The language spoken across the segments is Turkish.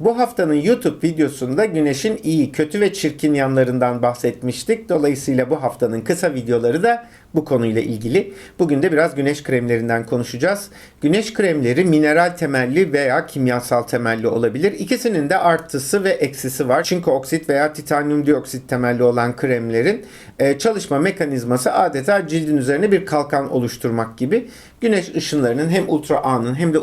Bu haftanın YouTube videosunda güneşin iyi, kötü ve çirkin yanlarından bahsetmiştik. Dolayısıyla bu haftanın kısa videoları da bu konuyla ilgili. Bugün de biraz güneş kremlerinden konuşacağız. Güneş kremleri mineral temelli veya kimyasal temelli olabilir. İkisinin de artısı ve eksisi var. Çinko oksit veya titanyum dioksit temelli olan kremlerin e, çalışma mekanizması adeta cildin üzerine bir kalkan oluşturmak gibi. Güneş ışınlarının hem ultra A'nın hem de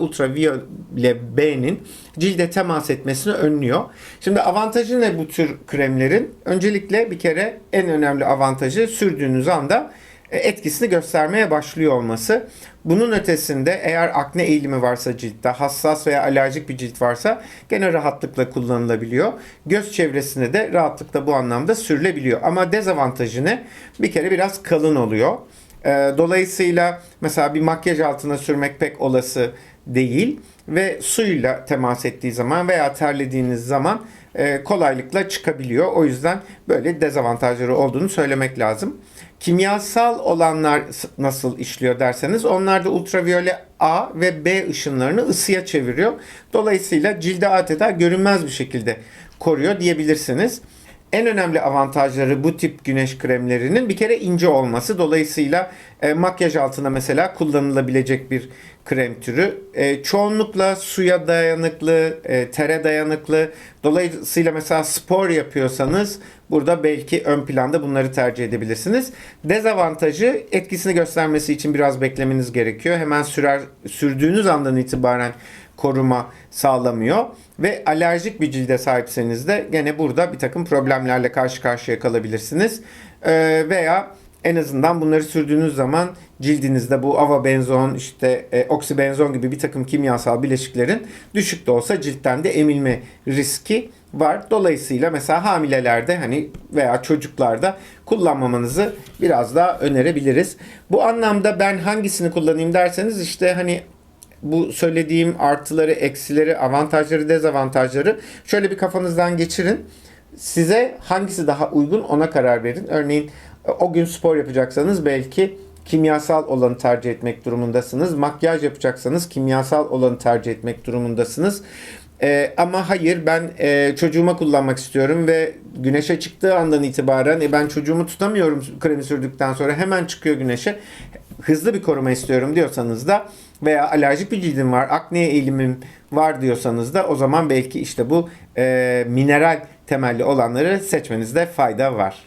ultraviyole B'nin cilde temas etmesini önlüyor. Şimdi avantajı ne bu tür kremlerin? Öncelikle bir kere en önemli avantajı sürdüğünüz anda e, etkisini göstermeye başlıyor olması. Bunun ötesinde eğer akne eğilimi varsa ciltte, hassas veya alerjik bir cilt varsa gene rahatlıkla kullanılabiliyor. Göz çevresine de rahatlıkla bu anlamda sürülebiliyor. Ama dezavantajı ne? Bir kere biraz kalın oluyor. E, Dolayısıyla mesela bir makyaj altına sürmek pek olası değil ve suyla temas ettiği zaman veya terlediğiniz zaman e, kolaylıkla çıkabiliyor. O yüzden böyle dezavantajları olduğunu söylemek lazım. Kimyasal olanlar nasıl işliyor derseniz onlar da ultraviyole A ve B ışınlarını ısıya çeviriyor. Dolayısıyla cilde adeta görünmez bir şekilde koruyor diyebilirsiniz. En önemli avantajları bu tip güneş kremlerinin bir kere ince olması. Dolayısıyla e, makyaj altına mesela kullanılabilecek bir krem türü. E, çoğunlukla suya dayanıklı, e, tere dayanıklı. Dolayısıyla mesela spor yapıyorsanız burada belki ön planda bunları tercih edebilirsiniz. Dezavantajı etkisini göstermesi için biraz beklemeniz gerekiyor. Hemen sürer sürdüğünüz andan itibaren koruma sağlamıyor ve alerjik bir cilde sahipseniz de gene burada bir takım problemlerle karşı karşıya kalabilirsiniz. Ee, veya en azından bunları sürdüğünüz zaman cildinizde bu avabenzon, işte e, oksibenzon gibi bir takım kimyasal bileşiklerin düşük de olsa ciltten de emilme riski var. Dolayısıyla mesela hamilelerde hani veya çocuklarda kullanmamanızı biraz daha önerebiliriz. Bu anlamda ben hangisini kullanayım derseniz işte hani bu söylediğim artıları, eksileri, avantajları, dezavantajları şöyle bir kafanızdan geçirin. Size hangisi daha uygun ona karar verin. Örneğin o gün spor yapacaksanız belki kimyasal olanı tercih etmek durumundasınız. Makyaj yapacaksanız kimyasal olanı tercih etmek durumundasınız. Ee, ama hayır ben e, çocuğuma kullanmak istiyorum ve güneşe çıktığı andan itibaren e, ben çocuğumu tutamıyorum kremi sürdükten sonra hemen çıkıyor güneşe. Hızlı bir koruma istiyorum diyorsanız da veya alerjik bir cildim var, akneye eğilimim var diyorsanız da o zaman belki işte bu e, mineral temelli olanları seçmenizde fayda var.